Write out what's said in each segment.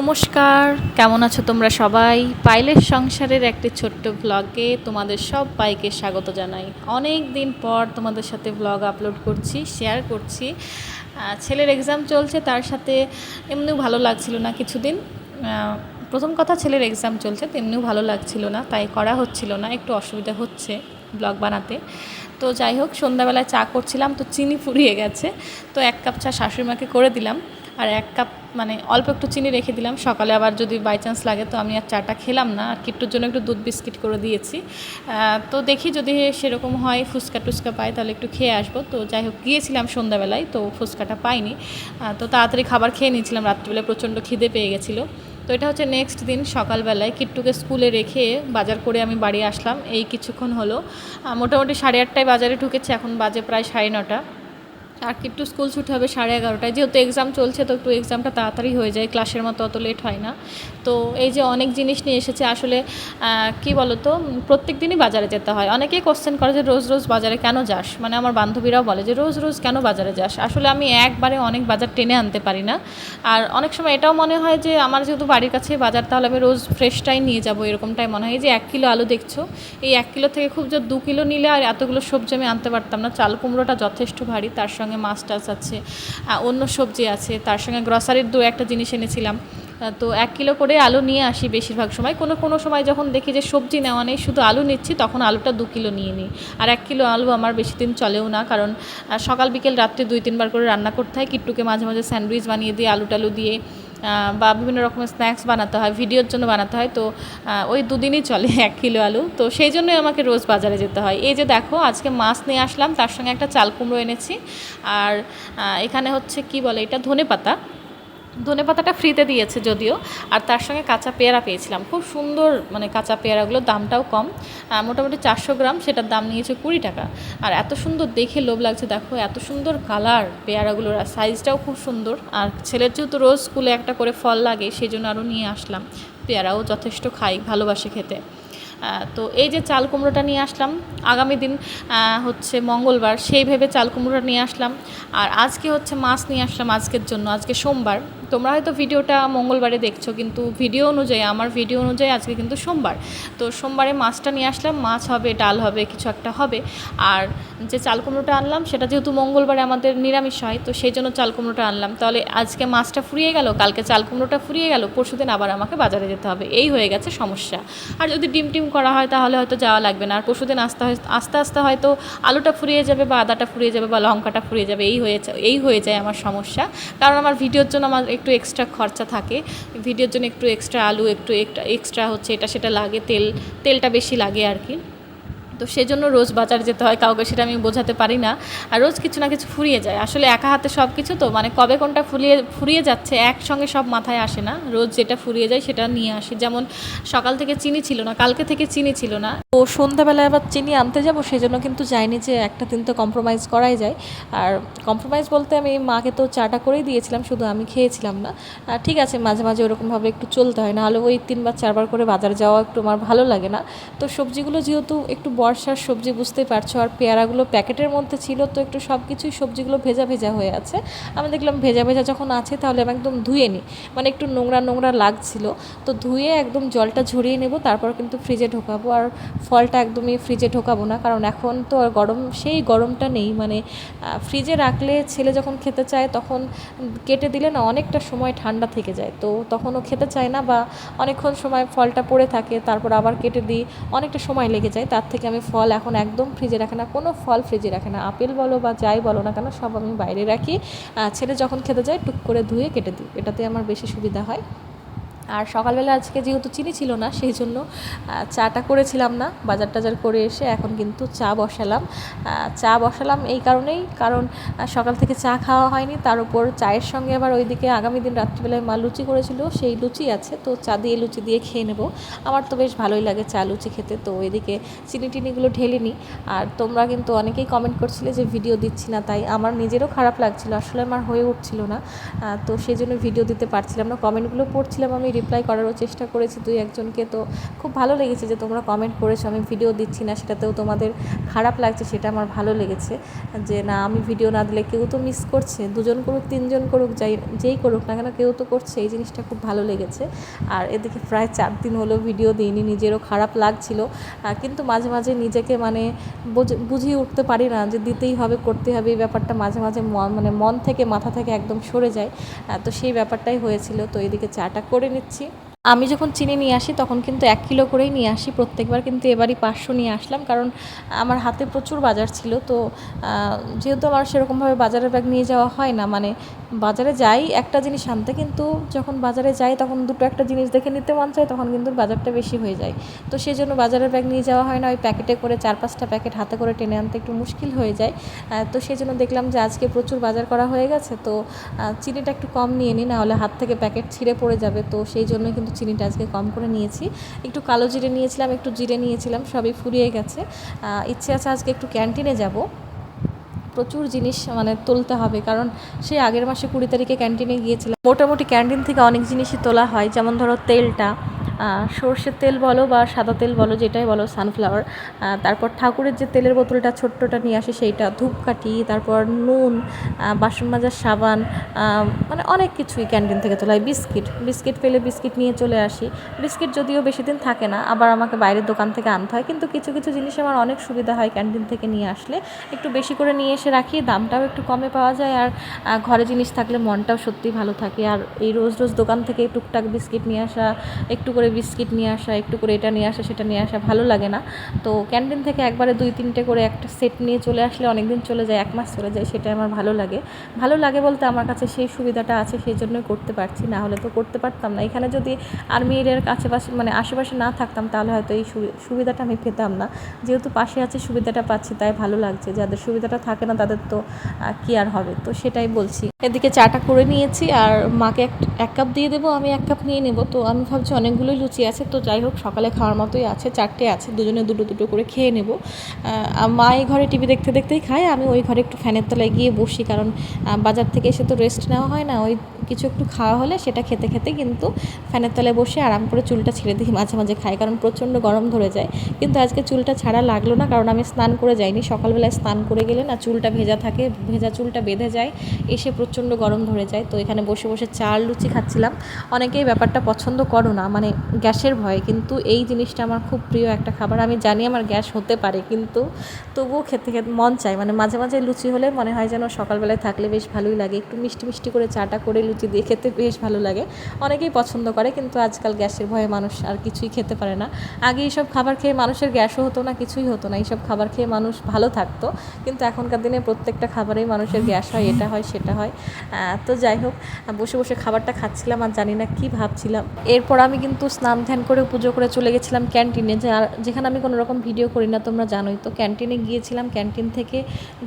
নমস্কার, কেমন আছো তোমরা সবাই? পাইলের সংসারের একটি ছোট্ট ব্লগে তোমাদের সব বাইকে স্বাগত জানাই। অনেক দিন পর তোমাদের সাথে ব্লগ আপলোড করছি শেয়ার করছি। ছেলের এক্সাম চলছে, তার সাথে এমনিও ভালো লাগছিল না কিছুদিন। প্রথম কথা ছেলের এক্সাম চলছে, তেমনিও ভালো লাগছিল না, তাই করা হচ্ছিল না, একটু অসুবিধা হচ্ছে ব্লগ বানাতে। তো যাই হোক, সন্ধ্যাবেলায় চা করছিলাম, তো চিনি ফুরিয়ে গেছে। তো এক কাপ চা শাশুড়ি মাকে করে দিলাম। আর এক কাপ মানে অল্প একটু চিনি রেখে দিলাম। সকালে আবার যদি বাই চান্স লাগে তো আমি আর চাটা খেলাম না। আর কিট্টুর জন্য একটু দুধ বিস্কিট করে দিয়েছি। তো দেখি যদি সেরকম হয় ফুচকা টুচকা পাই তাহলে একটু খেয়ে আসব। তো যাই হোক, গিয়েছিলাম সন্ধ্যাবেলায় তো ফুচকাটা পাইনি। তো তাড়াতাড়ি খাবার খেয়ে নিয়েছিলাম। রাত্রিবেলায় প্রচণ্ড খিদে পেয়ে গেছিল। তো এটা হচ্ছে নেক্সট দিন সকালবেলায় কিট্টুকে স্কুলে রেখে বাজার করে আমি বাড়ি আসলাম। এই কিছুক্ষণ হলো। মোটামুটি সাড়ে আটটায় বাজারে ঢুকেছে। এখন বাজে প্রায় সাড়ে নটা। আর একটু স্কুল ছুটি হবে সাড়ে এগারোটায়। যেহেতু এক্সাম চলছে, তো একটু এক্সামটা তাড়াতাড়ি হয়ে যায়। ক্লাসের মতো অত লেট হয় না। তো এই যে অনেক জিনিস নিয়ে এসেছে, আসলে কি বলতো, প্রত্যেক দিনই বাজারে যেতে হয়। অনেকেই কোশ্চেন করে যে রোজ রোজ বাজারে কেন যাস? মানে আমার বান্ধবীরাও বলে যে রোজ রোজ কেন বাজারে যাস? আসলে আমি একবারে অনেক বাজার টেনে আনতে পারি না। আর অনেক সময় এটাও মনে হয় যে আমার যেহেতু বাড়ির কাছে বাজার, তাহলে আমি রোজ ফ্রেশটাই নিয়ে যাব এরকমটাই মনে হয়। এই যে এক কিলো আলু দেখছ, এই এক কিলো থেকে খুব যে দু কিলো নিলে আর এতগুলো সবজি আমি আনতে পারতাম না। চাল কুমড়োটা যথেষ্ট ভারী, তার সঙ্গে মাছ টাছ আছে অন্য সবজি আছে, তার সঙ্গে গ্রসারির দু একটা জিনিস এনেছিলাম। তো এক কিলো করে আলু নিয়ে আসি বেশিরভাগ সময়। কোনো কোনো সময় যখন দেখি যে সবজি নেওয়া নেই, শুধু আলু নিচ্ছি, তখন আলুটা দু কিলো নিয়ে নিই। আর এক কিলো আলু আমার বেশি দিন চলেও না, কারণ সকাল, বিকেল, রাত্রে দুই, তিনবার করে রান্না করতে হয়। কিট্টুকে মাঝে মাঝে স্যান্ডউইচ বানিয়ে দিয়ে আলু টালু দিয়ে বা বিভিন্ন রকমের স্ন্যাক্স বানাতে হয়, ভিডিওর জন্য বানাতে হয়। তো ওই দুদিনই চলে এক কিলো আলু। তো সেই জন্যই আমাকে রোজ বাজারে যেতে হয়। এই যে দেখো, আজকে মাছ নিয়ে আসলাম, তার সঙ্গে একটা চাল কুমড়ো এনেছি। আর এখানে হচ্ছে কি বলে, এটা ধনে পাতা ধনে পাতাটা ফ্রিতে দিয়েছে যদিও, আর তার সঙ্গে কাঁচা পেয়ারা পেয়েছিলাম। খুব সুন্দর মানে কাঁচা পেয়ারাগুলোর দামটাও কম। মোটামুটি চারশো গ্রাম, সেটার দাম নিয়েছে কুড়ি টাকা। আর এত সুন্দর দেখে লোভ লাগছে, দেখো, এত সুন্দর কালার পেয়ারাগুলোর, আর সাইজটাও খুব সুন্দর। আর ছেলের যেহেতু রোজ স্কুলে একটা করে ফল লাগে সেই জন্য আরও নিয়ে আসলাম। পেয়ারাও যথেষ্ট খাই, ভালোবাসে খেতে। তো এই যে চাল কুমড়োটা নিয়ে আসলাম, আগামী দিন হচ্ছে মঙ্গলবার, সেই ভেবে চাল কুমড়োটা নিয়ে আসলাম। আর আজকে হচ্ছে মাছ নিয়ে আসলাম আজকের জন্য, আজকে সোমবার। তোমরা হয়তো ভিডিওটা মঙ্গলবারে দেখছ, কিন্তু ভিডিও অনুযায়ী, আমার ভিডিও অনুযায়ী আজকে কিন্তু সোমবার। তো সোমবারে মাছটা নিয়ে আসলাম, মাছ হবে, ডাল হবে, কিছু একটা হবে। আর যে চাল কুমড়োটা আনলাম, সেটা যেহেতু মঙ্গলবারে আমাদের নিরামিষ হয়, তো সেই জন্য চাল কুমড়োটা আনলাম। তাহলে আজকে মাছটা ফুরিয়ে গেল, কালকে চাল কুমড়োটা ফুরিয়ে গেল, পরশুদিন আবার আমাকে বাজারে যেতে হবে। এই হয়ে গেছে সমস্যা। আর যদি ডিম টিম করা হয়, তাহলে হয়তো যাওয়া লাগবে না। আর পরশুদিন আস্তে হয়, আস্তে আস্তে হয়তো আলুটা ফুরিয়ে যাবে বা আদাটা ফুরিয়ে যাবে বা লঙ্কাটা ফুরিয়ে যাবে, এই হয়েছে, এই হয়ে যায় আমার সমস্যা। কারণ আমার ভিডিওর জন্য আমার একটু এক্সট্রা খরচা থাকে। ভিডিওর জন্য একটু এক্সট্রা আলু, একটু এক্সট্রা হচ্ছে এটা, সেটা লাগে, তেল, তেলটা বেশি লাগে আর কি। তো সেজন্য রোজ বাজার যেতে হয়, কাউকে সেটা আমি বোঝাতে পারি না। আর রোজ কিছু না কিছু ফুরিয়ে যায়। আসলে একা হাতে সব কিছু তো মানে কবে কোনটা ফুরিয়ে ফুরিয়ে যাচ্ছে একসঙ্গে সব মাথায় আসে না। রোজ যেটা ফুরিয়ে যায় সেটা নিয়ে আসি। যেমন সকাল থেকে চিনি ছিল না, কালকে থেকে চিনি ছিল না। তো সন্ধ্যাবেলায় আবার চিনি আনতে যাব, সেজন্য কিন্তু যাইনি যে একটা দিন তো কম্প্রোমাইজ করাই যায়। আর কম্প্রোমাইজ বলতে আমি মাকে তো চাটা করেই দিয়েছিলাম, শুধু আমি খেয়েছিলাম না। ঠিক আছে, মাঝে মাঝে ওরকমভাবে একটু চলতে হয়। না হলে ওই তিনবার, চারবার করে বাজার যাওয়া একটু আমার ভালো লাগে না। তো সবজিগুলো যেহেতু একটু বর্ষার সবজি বুঝতেই পারছ, আর পেয়ারাগুলো প্যাকেটের মধ্যে ছিল, তো একটু সব কিছুই সবজিগুলো ভেজা ভেজা হয়ে আছে। আমি দেখলাম ভেজা ভেজা যখন আছে তাহলে আমি একদম ধুয়ে নিই মানে একটু নোংরা নোংরা লাগছিল। তো ধুয়ে একদম জলটা ঝরিয়ে নেব, তারপর কিন্তু ফ্রিজে ঢোকাবো, আর ফলটা একদমই ফ্রিজে ঢোকাবো না, কারণ এখন তো আর গরম, সেই গরমটা নেই মানে ফ্রিজে রাখলে ছেলে যখন খেতে চায় তখন কেটে দিলে না অনেকটা সময় ঠান্ডা থেকে যায়, তো তখনও খেতে চায় না, বা অনেকক্ষণ সময় ফলটা পড়ে থাকে, তারপর আবার কেটে দিই, অনেকটা সময় লেগে যায়, তার থেকে আমি ফল এখন একদম ফ্রিজে রাখে না, কোনো ফল ফ্রিজে রাখে না। আপেল বলো বা যাই বলো না কেন, সব আমি বাইরে রাখি। ছেলে যখন খেতে যায়, টুক করে ধুয়ে কেটে দিই। এটাতে আমার বেশি সুবিধা হয়। আর সকালবেলা আজকে যেহেতু চিনি ছিল না, সেই জন্য চাটা করেছিলাম না বাজার টাজার করে এসে এখন কিন্তু চা বসালাম। চা বসালাম এই কারণেই, কারণ সকাল থেকে চা খাওয়া হয়নি, তার উপর চায়ের সঙ্গে আবার ওইদিকে আগামী দিন রাত্রিবেলায় মা লুচি করেছিল, সেই লুচি আছে, তো চা দিয়ে লুচি দিয়ে খেয়ে নেব। আমার তো বেশ ভালোই লাগে চা লুচি খেতে, তো ওইদিকে চিনি টিনিগুলো ঢেলে নিই। আর তোমরা কিন্তু অনেকেই কমেন্ট করছিলে যে ভিডিও দিচ্ছি না, তাই আমার নিজেরও খারাপ লাগছিল, আসলে আমার হয়ে উঠছিল না। তো সেই জন্য ভিডিও দিতে পারছিলাম না কমেন্টগুলো পড়ছিলাম আমি রিপ্লাই করারও চেষ্টা করেছি দুই একজনকে। তো খুব ভালো লেগেছে যে তোমরা কমেন্ট করেছ, আমি ভিডিও দিচ্ছি না, সেটাতেও তোমাদের খারাপ লাগছে, সেটা আমার ভালো লেগেছে। যে না, আমি ভিডিও না দিলে কেউ তো মিস করছে, দুজন করুক, তিনজন করুক, যাই, যেই করুক না কেন কেউ তো করছে, এই জিনিসটা খুব ভালো লেগেছে। আর এদিকে প্রায় চার দিন হলো ভিডিও দিইনি, নিজেরও খারাপ লাগছিল। কিন্তু মাঝে মাঝে নিজেকে মানে বুঝ- বুঝিয়ে উঠতে পারি না যে দিতেই হবে, করতে হবে, এই ব্যাপারটা মাঝে মাঝে মানে মন থেকে, মাথা থেকে একদম সরে যায়। তো সেই ব্যাপারটাই হয়েছিল। তো এদিকে চাটা করে নিচ্ছি gente. আমি যখন চিনি নিয়ে আসি, তখন কিন্তু এক কিলো করেই নিয়ে আসি। প্রত্যেকবার কিন্তু এবারই পাঁচশো নিয়ে আসলাম, কারণ আমার হাতে প্রচুর বাজার ছিল। তো যেহেতু আমার সেরকমভাবে বাজারের ব্যাগ নিয়ে যাওয়া হয় না মানে বাজারে যাই একটা জিনিস আনতে, কিন্তু যখন বাজারে যাই, তখন দুটো একটা জিনিস দেখে নিতে মন চায়, তখন কিন্তু বাজারটা বেশি হয়ে যায়। তো সেই জন্য বাজারের ব্যাগ নিয়ে যাওয়া হয় না, ওই প্যাকেটে করে চার পাঁচটা প্যাকেট হাতে করে টেনে আনতে একটু মুশকিল হয়ে যায়। তো সেই জন্য দেখলাম যে আজকে প্রচুর বাজার করা হয়ে গেছে, তো চিনিটা একটু কম নিয়ে নিই, নাহলে হাত থেকে প্যাকেট ছিঁড়ে পড়ে যাবে। তো সেই জন্য কিন্তু চিনিটা আজকে কম করে নিয়েছি। একটু কালো জিরে নিয়েছিলাম, একটু জিরে নিয়েছিলাম, সবই ফুরিয়ে গেছে। ইচ্ছে আছে আজকে একটু ক্যান্টিনে যাব। প্রচুর জিনিস মানে তুলতে হবে, কারণ সেই আগের মাসে কুড়ি তারিখে ক্যান্টিনে গিয়েছিলাম। মোটামুটি ক্যান্টিন থেকে অনেক জিনিসই তোলা হয়, যেমন ধরো তেলটা। সর্ষের তেল বলো বা সাদা তেল বলো, যেটাই বলো সানফ্লাওয়ার তারপর ঠাকুরের যে তেলের বোতলটা ছোট্টটা নিয়ে আসে, সেইটা ধূপকাঠি, তারপর নুন বাসন মাজার সাবান মানে অনেক কিছুই ক্যান্টিন থেকে তোলা হয়। বিস্কিট বিস্কিট পেলে বিস্কিট নিয়ে চলে আসি। বিস্কিট যদিও বেশি দিন থাকে না, আবার আমাকে বাইরের দোকান থেকে আনতে হয়, কিন্তু কিছু কিছু জিনিস আমার অনেক সুবিধা হয় ক্যান্টিন থেকে নিয়ে আসলে। একটু বেশি করে নিয়ে এসে রাখি, দামটাও একটু কমে পাওয়া যায় আর ঘরে জিনিস থাকলে মনটাও সত্যিই ভালো থাকে। আর এই রোজ রোজ দোকান থেকে টুকটাক বিস্কিট নিয়ে আসা, একটু করে বিস্কিট নিয়ে আসা, একটু করে এটা নিয়ে আসা, সেটা নিয়ে আসা ভালো লাগে না। তো ক্যান্টিন থেকে একবারে দুই, তিনটে করে একটা সেট নিয়ে চলে আসলে অনেক দিন চলে যায়, এক মাস চলে যায়, সেটা আমার ভালো লাগে। ভালো লাগে বলতে আমার কাছে সেই সুবিধাটা আছে, সেই জন্যই করতে পারছি, না হলে তো করতে পারতাম না। এখানে যদি আর্মি এরিয়ার কাছাপাশি মানে আশেপাশে না থাকতাম, তাহলে হয়তো এই সুবি- সুবিধাটা আমি পেতাম না। যেহেতু পাশে আছে, সুবিধাটা পাচ্ছি, তাই ভালো লাগছে। যাদের সুবিধাটা থাকে না, তাদের তো কি আর হবে? তো সেটাই বলছি। এদিকে চাটা করে নিয়েছি, আর মাকে এক কাপ দিয়ে দেবো, আমি এক কাপ নিয়ে নেব। তো আমি ভাবছি অনেকগুলোই লুচি আছে, তো যাই হোক, সকালে খাওয়ার মতোই আছে, চারটে আছে, দুজনে দুটো দুটো করে খেয়ে নেব। মা এই ঘরে টিভি দেখতে দেখতেই খায়, আমি ওই ঘরে একটু ফ্যানের তলায় গিয়ে বসি, কারণ বাজার থেকে এসে তো রেস্ট নেওয়া হয় না, ওই কিছু একটু খাওয়া হলে সেটা খেতে খেতে কিন্তু ফ্যানের তলায় বসে আরাম করে চুলটা ছেড়ে দিই মাঝে মাঝে খাই কারণ প্রচণ্ড গরম ধরে যায়। কিন্তু আজকে চুলটা ছাড়া লাগল না, কারণ আমি স্নান করে যাইনি, সকালবেলায় স্নান করে গেলে না চুলটা ভেজা থাকে, ভেজা চুলটা বেঁধে যায়, এসে প্রচণ্ড গরম ধরে যায়, তো এখানে বসে বসে চাল লুচি খাচ্ছিলাম। অনেকেই ব্যাপারটা পছন্দ করো না মানে গ্যাসের ভয়ে, কিন্তু এই জিনিসটা আমার খুব প্রিয় একটা খাবার। আমি জানি আমার গ্যাস হতে পারে, কিন্তু তবুও খেতে খেতে মন চায়। মানে মাঝে মাঝে লুচি হলে মনে হয় যেন সকালবেলায় থাকলে বেশ ভালোই লাগে। একটু মিষ্টি মিষ্টি করে চাটা করে লুচি দিয়ে খেতে বেশ ভালো লাগে। অনেকেই পছন্দ করে, কিন্তু আজকাল গ্যাসের ভয়ে মানুষ আর কিছুই খেতে পারে না। আগে এইসব খাবার খেয়ে মানুষের গ্যাসও হতো না, কিছুই হতো না। এইসব খাবার খেয়ে মানুষ ভালো থাকতো, কিন্তু এখনকার দিনে প্রত্যেকটা খাবারেই মানুষের গ্যাস হয়, এটা হয়, সেটা হয়। তো যাই হোক, বসে বসে খাবারটা খাচ্ছিলাম আর জানি না কি ভাবছিলাম। এরপর আমি কিন্তু স্নান ধ্যান করে পুজো করে চলে গেছিলাম ক্যান্টিনে যেখানে আমি কোনো রকম ভিডিও করি না, তোমরা জানোই। তো ক্যান্টিনে গিয়েছিলাম, ক্যান্টিন থেকে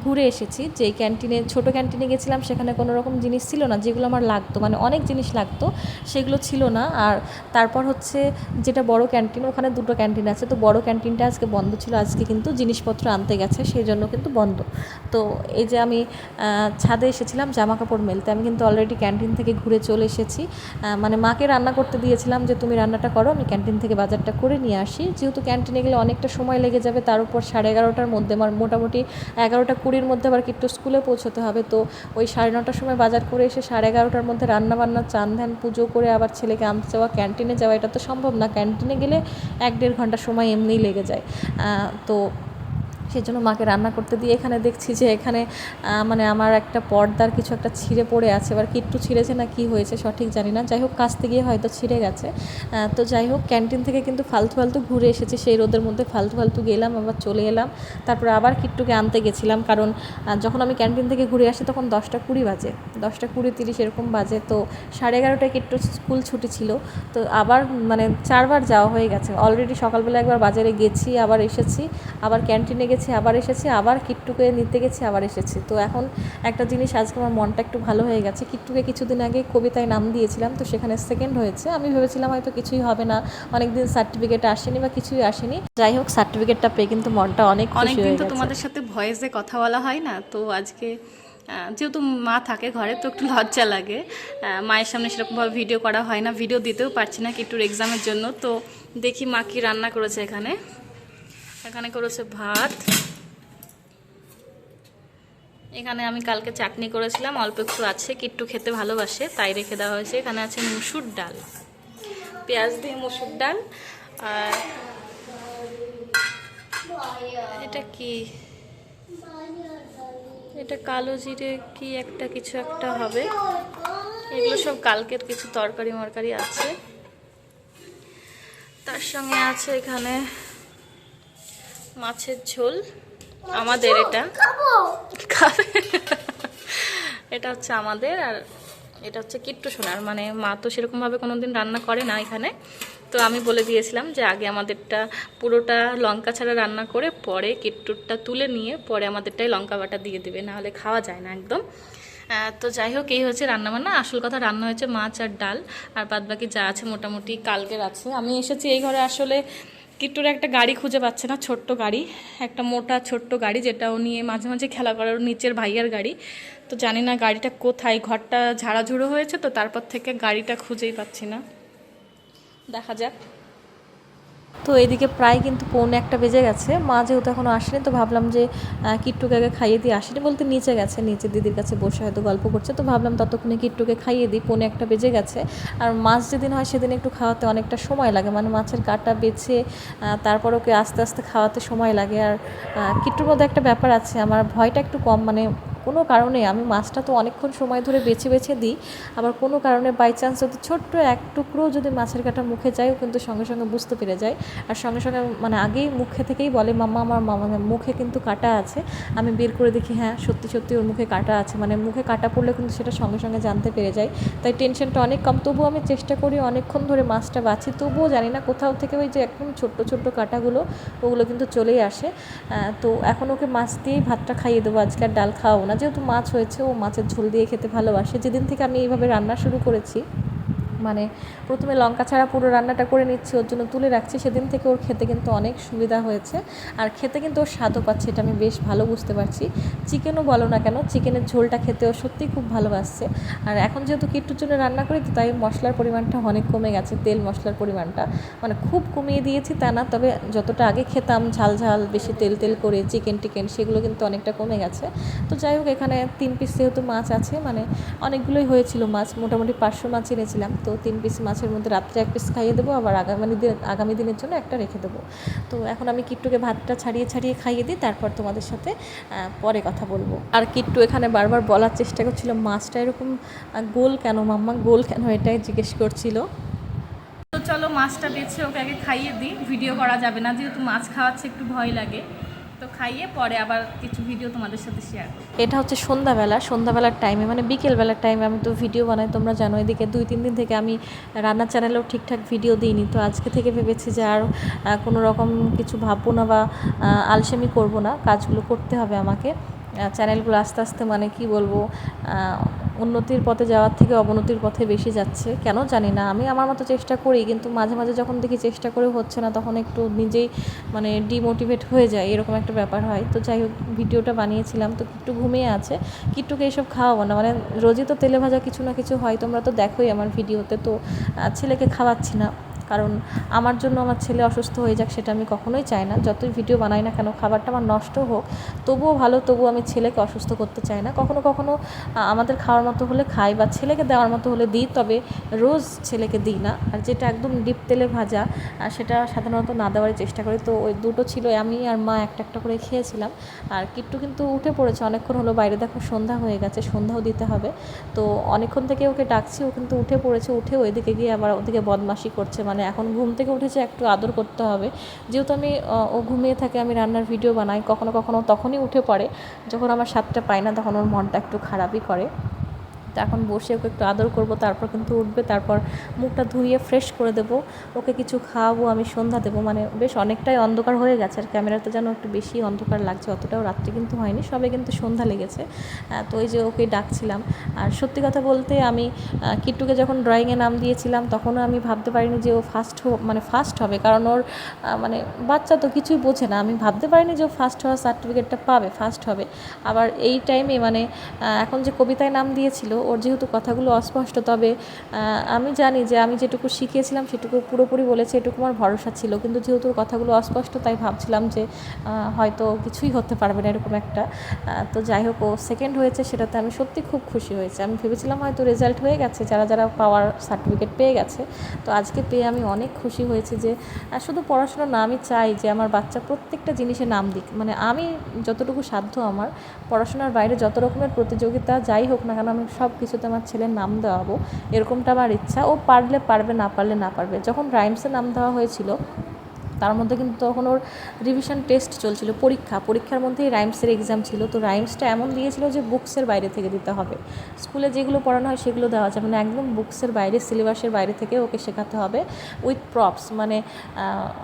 ঘুরে এসেছি। যে ক্যান্টিনে, ছোট ক্যান্টিনে গেছিলাম, সেখানে কোনো রকম জিনিস ছিল না, যেগুলো আমার লাগতো মানে অনেক জিনিস লাগতো, সেগুলো ছিল না। আর তারপর হচ্ছে যেটা বড় ক্যান্টিন, ওখানে দুটো ক্যান্টিন আছে। তো বড় ক্যান্টিনটা আজকে বন্ধ ছিল, আজকে কিন্তু জিনিসপত্র আনতে গেছে, সেই জন্য কিন্তু বন্ধ। তো এই যে আমি ছাদে এসেছিলাম জামা কাপড় মেলতে, আমি কিন্তু অলরেডি ক্যান্টিন থেকে ঘুরে চলে এসেছি। মানে মাকে রান্না করতে দিয়েছিলাম যে, তুমি রান্নাটা করো, আমি ক্যান্টিন থেকে বাজারটা করে নিয়ে আসি। যেহেতু ক্যান্টিনে গেলে অনেকটা সময় লেগে যাবে, তার উপর সাড়ে এগারোটার মধ্যে আমার মোটামুটি এগারোটা কুড়ির মধ্যে আবার একটু স্কুলে পৌঁছতে হবে। তো ওই সাড়ে নটার সময় বাজার করে এসে সাড়ে এগারোটার মধ্যে রান্না বান্না চান ধ্যান পুজো করে আবার ছেলেকে আনতে যাওয়া ক্যান্টিনে যাওয়া, এটা তো সম্ভব না। ক্যান্টিনে গেলে এক দেড় ঘণ্টা সময় এমনিই লেগে যায়। তো সেই জন্য মাকে রান্না করতে দিয়ে এখানে দেখছি যে এখানে মানে আমার একটা পর্দার কিছু একটা ছিঁড়ে পড়ে আছে। এবার কিট্টু ছিঁড়েছে না কি হয়েছে সঠিক জানি না। যাই হোক কাচতে গিয়ে হয়তো ছিঁড়ে গেছে। তো যাই হোক, ক্যান্টিন থেকে কিন্তু ফালতু ফালতু ঘুরে এসেছি। সেই রোদের মধ্যে ফালতু ফালতু গেলাম, আবার চলে এলাম। তারপরে আবার কিট্টুকে আনতে গেছিলাম। কারণ যখন আমি ক্যান্টিন থেকে ঘুরে আসি তখন দশটা কুড়ি বাজে। দশটা কুড়ি তিরিশ এরকম বাজে। তো সাড়ে এগারোটায় কিট্টু স্কুল ছুটি ছিল। তো আবার মানে চারবার যাওয়া হয়ে গেছে। অলরেডি সকালবেলা একবার বাজারে গেছি, আবার এসেছি। আবার ক্যান্টিনে গেছি। আবার এসেছি আবার কিট্টুকে নিতে গেছি আবার এসেছি। তো এখন একটা জিনিস আজকে আমার মনটা একটু ভালো হয়ে গেছে। কিট্টুকে কিছুদিন আগে কবিতায় নাম দিয়েছিলাম তো সেখানে সেকেন্ড হয়েছে। আমি ভেবেছিলাম হয়তো কিছুই হবে না অনেকদিন সার্টিফিকেট আসেনি বা কিছুই আসেনি। যাই হোক সার্টিফিকেটটা পেয়ে কিন্তু মনটা অনেক অনেকদিন তো তোমাদের সাথে ভয়েসে কথা বলা হয় না তো আজকে যেহেতু মা থাকে ঘরে তো একটু লজ্জা লাগে। মায়ের সামনে সেরকমভাবে ভিডিও করা হয় না ভিডিও দিতেও পারছি না কিট্টুর এক্সামের জন্য। তো দেখি মা কি রান্না করেছে এখানে। এখানে করেছে ভাত। এখানে আমি কালকে চাটনি করেছিলাম, অল্প একটু আছে, কিট্টু খেতে ভালোবাসে, তাই রেখে দেওয়া হয়েছে। এখানে আছে মুসুর ডাল। পেঁয়াজ দিয়ে মুসুর ডাল। আর এটা কি? এটা কালো জিরে কি একটা, কিছু একটা হবে। এগুলো সব কালকের কিছু তরকারি মরকারি আছে। তার সঙ্গে আছে এখানে মাছের ঝোল। আমাদের এটা। খাবে। এটা হচ্ছে আমাদের আর এটা হচ্ছে কিট্টু সোনার। মানে মা তো সেরকমভাবে কোনো দিন রান্না করে না এখানে। তো আমি বলে দিয়েছিলাম যে আগে আমাদেরটা পুরোটা লঙ্কা ছাড়া রান্না করে পরে কিট্টুরটা তুলে নিয়ে পরে আমাদেরটাই লঙ্কা বাটা দিয়ে দেবে নাহলে খাওয়া যায় না একদম। তো যাই হোক এই হচ্ছে রান্না বান্না। আসল কথা রান্না হয়েছে মাছ আর ডাল। আর বাদ বাকি যা আছে মোটামুটি কালকের আছে। আমি এসেছি এই ঘরে আসলে কিট্টুর একটা গাড়ি খুঁজে পাচ্ছে না, ছোট্ট গাড়ি, একটা মোটা ছোট্ট গাড়ি যেটা ও নিয়ে মাঝে মাঝে খেলা করার নিচের ভাইয়ার গাড়ি। তো জানি না গাড়িটা কোথায়, ঘরটা ঝাড়াঝুড়ো হয়েছে তো তারপর থেকে গাড়িটা খুঁজেই পাচ্ছি না। দেখা যাক। তো এদিকে প্রায় কিন্তু পৌনে একটা বেজে গেছে। মা যেহেতু এখনও আসেনি, তো ভাবলাম যে কিট্টুকে আগে খাইয়ে দিয়ে আসেনি বলতে নিচে গেছে। নিচে দিদির কাছে বসে হয়তো গল্প করছে। তো ভাবলাম ততক্ষণে কিট্টুকে খাইয়ে দিই। পৌনে একটা বেজে গেছে। আর মাছ যেদিন হয় সেদিন একটু খাওয়াতে অনেকটা সময় লাগে। মানে মাছের কাটা বেছে তারপর ওকে আস্তে আস্তে খাওয়াতে সময় লাগে। আর কিট্টুর মধ্যে একটা ব্যাপার আছে। আমার ভয়টা একটু কম। মানে কোনো কারণে আমি মাছটা তো অনেকক্ষণ সময় ধরে বেছে বেছে দিই, আবার কোনো কারণে বাই চান্স যদি ছোট্ট এক টুকরো যদি মাছের কাটা মুখে যায়, ও কিন্তু সঙ্গে সঙ্গে বুঝতে পেরে যায়। আর সঙ্গে সঙ্গে মানে আগেই মুখে থেকেই বলে, মাম্মা, আমার মামা মুখে কিন্তু কাটা আছে। আমি বের করে দেখি হ্যাঁ সত্যি সত্যি ওর মুখে কাটা আছে। মানে মুখে কাটা পড়লে কিন্তু সেটা সঙ্গে সঙ্গে জানতে পেরে যায়। তাই টেনশনটা অনেক কম। তবুও আমি চেষ্টা করি অনেকক্ষণ ধরে মাছটা বাছি তবুও জানি না কোথাও থেকে ওই যে একদম ছোট্ট ছোট্ট কাটাগুলো, ওগুলো কিন্তু চলেই আসে। তো এখন ওকে মাছ দিয়েই ভাতটা খাইয়ে দেবো। আজকে আর ডাল খাওয়াবো না। যেহেতু মাছ হয়েছে, ও মাছের ঝোল দিয়ে খেতে ভালোবাসে। যেদিন থেকে আমি এইভাবে রান্না শুরু করেছি মানে প্রথমে লঙ্কা ছাড়া পুরো রান্নাটা করে নিচ্ছি, ওর জন্য তুলে রাখছি। সেদিন থেকে ওর খেতে কিন্তু অনেক সুবিধা হয়েছে। আর খেতে কিন্তু ওর স্বাদও পাচ্ছে, এটা আমি বেশ ভালো বুঝতে পারছি। চিকেনও বলো না কেন, চিকেনের ঝোলটা খেতেও সত্যিই খুব ভালোবাসছে। আর এখন যেহেতু কিট্টুর জন্য রান্না করি, তো তাই মশলার পরিমাণটা অনেক কমে গেছে, তেল মশলার পরিমাণটা। মানে খুব কমিয়ে দিয়েছি তা না, তবে যতটা আগে খেতাম, ঝাল ঝাল, বেশি তেল তেল করে, চিকেন টিকেন, সেগুলো কিন্তু অনেকটা কমে গেছে। তো যাই হোক, এখানে তিন পিস যেহেতু মাছ আছে মানে অনেকগুলোই হয়েছিল মাছ, মোটামুটি পাঁচশো মাছ এনেছিলাম। তো তিন পিস মাছের মধ্যে রাত্রে এক পিস খাইয়ে দেবো, আবার আগামী দিন, আগামী দিনের জন্য একটা রেখে দেবো। তো এখন আমি কিট্টুকে ভাতটা ছাড়িয়ে ছাড়িয়ে খাইয়ে দিই, তারপর তোমাদের সাথে পরে কথা বলব। আর কিট্টু এখানে বারবার বলার চেষ্টা করছিল, মাছটা এরকম গোল কেন মাম্মা, গোল কেন? এটাই জিজ্ঞেস করছিল। তো চলো মাছটা বেছে ওকে আগে খাইয়ে দিই, ভিডিও করা যাবে না, যেহেতু মাছ খাওয়াচ্ছে, একটু ভয় লাগে। তো খাইয়ে পরে আবার কিছু ভিডিও তোমাদের সাথে শেয়ার করব। এটা হচ্ছে সন্ধ্যাবেলা, সন্ধ্যাবেলার টাইমে মানে বিকেলবেলার টাইমে আমি তো ভিডিও বানাই, তোমরা জানো, এদিকে দুই, তিন দিন থেকে আমি রান্নার চ্যানেলেও ঠিকঠাক ভিডিও দিইনি। তো আজকে থেকে ভেবেছি যে আর কোনো রকম কিছু ভাববো না বা আলসেমি করব না, কাজগুলো করতে হবে আমাকে। চ্যানেলগুলো আস্তে আস্তে মানে কি বলব উন্নতির পথে যাওয়ার থেকে অবনতির পথে বেশি যাচ্ছে। কেন জানি না। আমি আমার মতো চেষ্টা করি, কিন্তু মাঝে মাঝে যখন দেখি চেষ্টা করে হচ্ছে না, তখন একটু নিজেই মানে ডিমোটিভেট হয়ে যায়, এরকম একটা ব্যাপার হয়। তো যাই হোক, ভিডিওটা বানিয়েছিলাম, তো একটু ঘুমিয়ে আছে। কিট্টুকে এইসব খাওয়াবো না। মানে রোজই তো তেলে ভাজা কিছু না কিছু হয়, তোমরা তো দেখোই আমার ভিডিওতে। তো ছেলেকে খাওয়াচ্ছি না। কারণ আমার জন্য আমার ছেলে অসুস্থ হয়ে যাক সেটা আমি কখনোই চাই না। যতই ভিডিও বানাই না কেন, খাবারটা আমার নষ্ট হোক, তবুও ভালো, তবুও আমি ছেলেকে অসুস্থ করতে চাই না। কখনো কখনো আমাদের খাওয়ার মতো হলে খাই বা ছেলেকে দেওয়ার মতো হলে দিই, তবে রোজ ছেলেকে দিই না। আর যেটা একদম ডিপ তেলে ভাজা সেটা সাধারণত না দেওয়ার চেষ্টা করি। তো ওই দুটো ছিল, আমি আর মা একটা একটা করে খেয়েছিলাম। আর কিট্টু কিন্তু উঠে পড়েছে, অনেকক্ষণ হলো, বাইরে দেখো সন্ধ্যা হয়ে গেছে, সন্ধ্যাও দিতে হবে। তো অনেকক্ষণ থেকে ওকে ডাকছি, ও কিন্তু উঠে পড়েছে, উঠে ওইদিকে গিয়ে আবার ওদিকে বদমাশি করছে মানে এখন ঘুম থেকে উঠেছে, একটু আদর করতে হবে। যেহেতু আমি ও ঘুমিয়ে থাকে, আমি রান্নার ভিডিও বানাই, কখনো কখনো তখনই উঠে পড়ে। যখন আমার স্বাদটা পাই না, তখন ওর মনটা একটু খারাপই করে। তো এখন বসে ওকে একটু আদর করব, তারপর কিন্তু উঠবে, তারপর মুখটা ধুয়ে ফ্রেশ করে দেবো। ওকে কিছু খাওয়াবো, আমি সন্ধ্যা দেবো মানে বেশ অনেকটাই অন্ধকার হয়ে গেছে আর ক্যামেরাতে যেন একটু বেশি অন্ধকার লাগছে, অতটাও রাত্রে কিন্তু হয়নি, সবে কিন্তু সন্ধ্যা লেগেছে। তো ওই যে ওকে ডাকছিলাম। আর সত্যি কথা বলতে আমি কিট্টুকে যখন ড্রয়িংয়ে নাম দিয়েছিলাম, তখনও আমি ভাবতে পারিনি যে ও ফার্স্ট মানে ফার্স্ট হবে, কারণ ওর মানে বাচ্চা তো কিছুই বোঝে না। আমি ভাবতে পারিনি যে ও ফার্স্ট হওয়ার সার্টিফিকেটটা পাবে ফার্স্ট হবে। আবার এই টাইমে মানে এখন যে কবিতায় নাম দিয়েছিল ওর যেহেতু কথাগুলো অস্পষ্ট, তবে আমি জানি যে আমি যেটুকু শিখিয়েছিলাম সেটুকু পুরোপুরি বলেছে, এটুকু আমার ভরসা ছিল। কিন্তু যেহেতু কথাগুলো অস্পষ্ট, তাই ভাবছিলাম যে হয়তো কিছুই হতে পারবে না এরকম একটা তো যাই হোক ও সেকেন্ড হয়েছে, সেটাতে আমি সত্যি খুব খুশি হয়েছে। আমি ভেবেছিলাম হয়তো রেজাল্ট হয়ে গেছে, যারা যারা পাওয়ার সার্টিফিকেট পেয়ে গেছে, তো আজকে পেয়ে আমি অনেক খুশি হয়েছি যে শুধু পড়াশোনা না, আমি চাই যে আমার বাচ্চা প্রত্যেকটা জিনিসে নাম দিক। মানে আমি যতটুকু সাধ্য আমার, পড়াশোনার বাইরে যত রকমের প্রতিযোগিতা যাই হোক না কেন, আমি সব কিছুতে আমার ছেলের নাম দেওয়াবো, এরকমটা আমার ইচ্ছা। ও পারলে পারবে, না পারলে না পারবে। যখন রাইমসে নাম দেওয়া হয়েছিল তার মধ্যে কিন্তু তখন ওর রিভিশন টেস্ট চলছিল, পরীক্ষা। পরীক্ষার মধ্যেই রাইমসের এক্সাম ছিল। তো রাইমসটা এমন দিয়েছিল যে বুকসের বাইরে থেকে দিতে হবে। স্কুলে যেগুলো পড়ানো হয় সেগুলো দেওয়া যাবে না একদম বুকসের বাইরে সিলেবাসের বাইরে থেকে ওকে শেখাতে হবে উইথ প্রপস মানে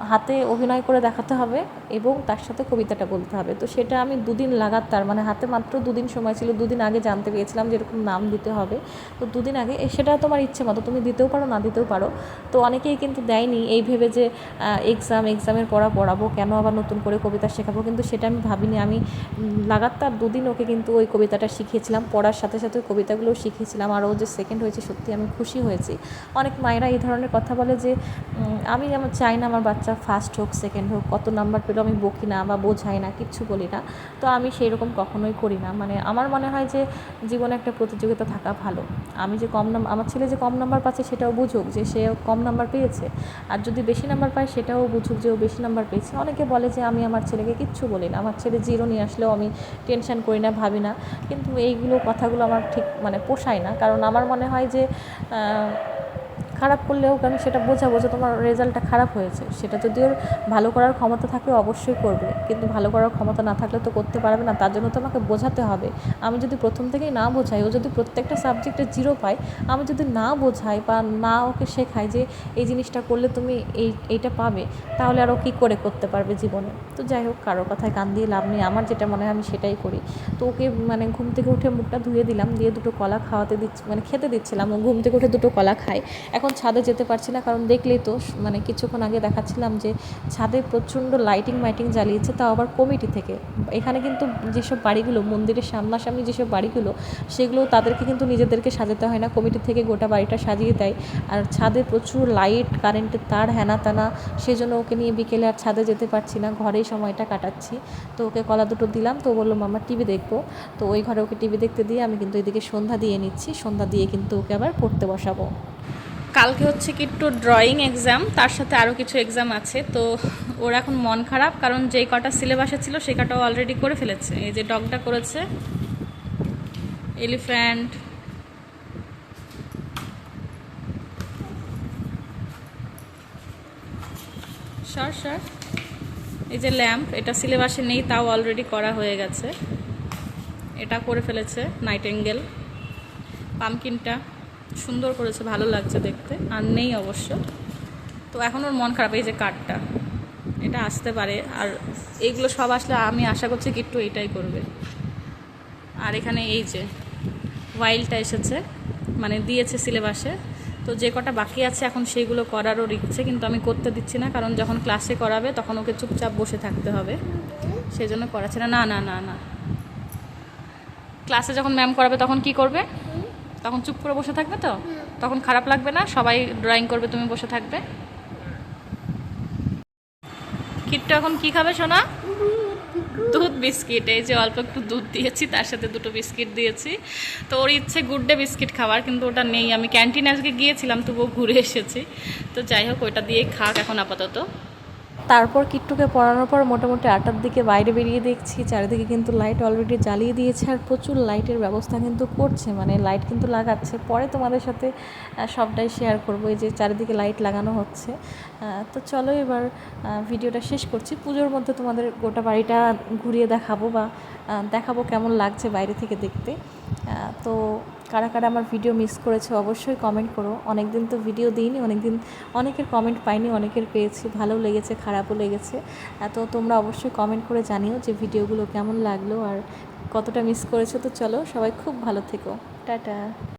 হাতে অভিনয় করে দেখাতে হবে এবং তার সাথে কবিতাটা বলতে হবে। তো সেটা আমি দুদিন লাগাতার মানে হাতে মাত্র দুদিন সময় ছিল। দুদিন আগে জানতে পেরেছিলাম যে এরকম নাম দিতে হবে। তো দুদিন আগে সেটা তোমার ইচ্ছে মতো। তুমি দিতেও পারো, না দিতেও পারো। তো অনেকেই কিন্তু দেয়নি এই ভেবে যে এক্সাম এক্সামের পড়া পড়াবো, কেন আবার নতুন করে কবিতা শেখাবো? কিন্তু সেটা আমি ভাবিনি। আমি লাগাতার দুদিন ওকে কিন্তু ওই কবিতাটা শিখিয়েছিলাম, পড়ার সাথে সাথে ওই কবিতাগুলোও শিখিয়েছিলাম। আর ও যে সেকেন্ড হয়েছে, সত্যি আমি খুশি হয়েছি। অনেক মায়েরা এই ধরনের কথা বলে যে আমি আমার চাই না আমার বাচ্চা ফার্স্ট হোক সেকেন্ড হোক, কত নাম্বার পেলেও আমি বকি না বা বোঝাই না, কিচ্ছু বলি না। তো আমি সেই রকম কখনোই করি না। মানে আমার মনে হয় যে, জীবনে একটা প্রতিযোগিতা থাকা ভালো। আমি যে কম নাম্বার আমার ছেলে যে কম নাম্বার পাচ্ছে সেটাও বুঝুক যে, সে কম নাম্বার পেয়েছে। আর যদি বেশি নাম্বার পায় সেটাও বুঝুক যে ও বেশি নাম্বার পেয়েছে। অনেকে বলে যে আমি আমার ছেলেকে কিচ্ছু বলি না। আমার ছেলে জিরো নিয়ে আসলেও আমি টেনশন করি না, ভাবি না। কিন্তু এইগুলো কথাগুলো আমার ঠিক মানে পোষায় না। কারণ আমার মনে হয় যে খারাপ করলেও আমি সেটা বোঝাবো যে তোমার রেজাল্টটা খারাপ হয়েছে? সেটা যদি ওর ভালো করার ক্ষমতা থাকে, অবশ্যই করবে। কিন্তু ভালো করার ক্ষমতা না থাকলে তো করতে পারবে না, তার জন্য তো আমাকে বোঝাতে হবে। আমি যদি প্রথম থেকেই না বোঝাই, ও যদি প্রত্যেকটা সাবজেক্টে জিরো পায়, আমি যদি না বোঝাই বা না ওকে শেখাই যে এই জিনিসটা করলে তুমি এই, এইটা পাবে, তাহলে আর ও কী করে করতে পারবে জীবনে? তো যাই হোক, কারোর কথায় কান দিয়ে লাভ নেই। আমার যেটা মনে হয়, আমি সেটাই করি। তো ওকে মানে ঘুম থেকে উঠে মুখটা ধুয়ে দিলাম, দিয়ে দুটো কলা খাওয়াতে দিচ্ছি মানে খেতে দিচ্ছিলাম। ও ঘুম থেকে উঠে দুটো কলা খায়। এখন ছাদে যেতে পারছি না, কারণ দেখলেই তো মানে কিছুক্ষণ আগে দেখাচ্ছিলাম যে ছাদে প্রচণ্ড লাইটিং মাইটিং জ্বালিয়েছে, তাও আবার কমিটি থেকে। এখানে কিন্তু যেসব বাড়িগুলো, মন্দিরের সামনাসামনি যেসব বাড়িগুলো, সেগুলো তাদেরকে কিন্তু নিজেদেরকে সাজাতে হয় না, কমিটি থেকে গোটা বাড়িটা সাজিয়ে দেয়। আর ছাদে প্রচুর লাইট কারেন্টের তার, হেনা টানা সেজন্য ওকে নিয়ে বিকেলে আর ছাদে যেতে পারছি না, ঘরেই সময়টা কাটাচ্ছি। তো ওকে কলা দুটো দিলাম, তো বলল, মামা টিভি দেখব। তো ওই ঘরে ওকে টিভি দেখতে দিয়ে আমি কিন্তু এদিকে সন্ধ্যা দিয়ে নিচ্ছি, সন্ধ্যা দিয়ে কিন্তু ওকে আবার পড়তে বসাবো। কালকে হচ্ছে কি একটু ড্রয়িং এক্সাম তার সাথে আরও কিছু এক্সাম আছে, তো ওর এখন মন খারাপ, কারণ যেই কটা সিলেবাসে ছিল সে কটাও অলরেডি করে ফেলেছে। এই যে ডগটা করেছে এলিফ্যান্ট সর সর। এই যে ল্যাম্প এটা সিলেবাসে নেই, তাও অলরেডি করা হয়ে গেছে। এটা করে ফেলেছে নাইট অ্যাঙ্গেল পামকিনটা সুন্দর করেছে, ভালো লাগছে দেখতে। আর নেই অবশ্য। তো এখন ওর মন খারাপ, এই যে কার্ডটা। এটা আসতে পারে। আর এইগুলো সব আসলে আমি আশা করছি কিট্টু এইটাই করবে। আর এখানে এই যে ওয়াইল্ডটা এসেছে। মানে দিয়েছে সিলেবাসে তো যে কটা বাকি আছে এখন সেইগুলো করারও ইচ্ছে, কিন্তু আমি করতে দিচ্ছি না। কারণ যখন ক্লাসে করাবে, তখন ওকে চুপচাপ বসে থাকতে হবে। সেই জন্য করাচ্ছে না। না না না না। ক্লাসে যখন ম্যাম করাবে, তখন কি করবে? তখন চুপ করে বসে থাকবে তো? তখন খারাপ লাগবে না? সবাই ড্রয়িং করবে তুমি বসে থাকবে? কিট্টু এখন কি খাবে সোনা? দুধ বিস্কিট। এই যে অল্প একটু দুধ দিয়েছি তার সাথে দুটো বিস্কিট দিয়েছি। তো ওর ইচ্ছে গুড ডে বিস্কিট খাওয়ার কিন্তু ওটা নেই। আমি ক্যান্টিনে আজকে গিয়েছিলাম তবুও ঘুরে এসেছি। তো যাই হোক ওইটা দিয়েই খাক এখন আপাতত। তারপর কিট্টুকে পড়ানোর পর মোটামুটি আটটার দিকে বাইরে বেরিয়ে দেখছি, চারিদিকে কিন্তু লাইট অলরেডি জ্বালিয়ে দিয়েছে আর প্রচুর লাইটের ব্যবস্থা কিন্তু করছে মানে লাইট কিন্তু লাগাচ্ছে। পরে তোমাদের সাথে সবটাই শেয়ার করব, এই যে চারিদিকে লাইট লাগানো হচ্ছে। তো চলো এবার ভিডিওটা শেষ করছি। পুজোর মধ্যে তোমাদের গোটা বাড়িটা ঘুরিয়ে দেখাবো বা দেখাবো কেমন লাগছে বাইরে থেকে দেখতে। তো কারা কারা আমার ভিডিও মিস করেছে অবশ্যই কমেন্ট করো। অনেক দিন তো ভিডিও দিইনি অনেক দিন অনেকের কমেন্ট পাইনি, অনেকের পেয়েছি, ভালো লেগেছে, খারাপও লেগেছে। এত তোমরা অবশ্যই কমেন্ট করে জানিও যে ভিডিওগুলো কেমন লাগল আর কতটা মিস করেছ। তো চলো সবাই খুব ভালো থেকো। টাটা।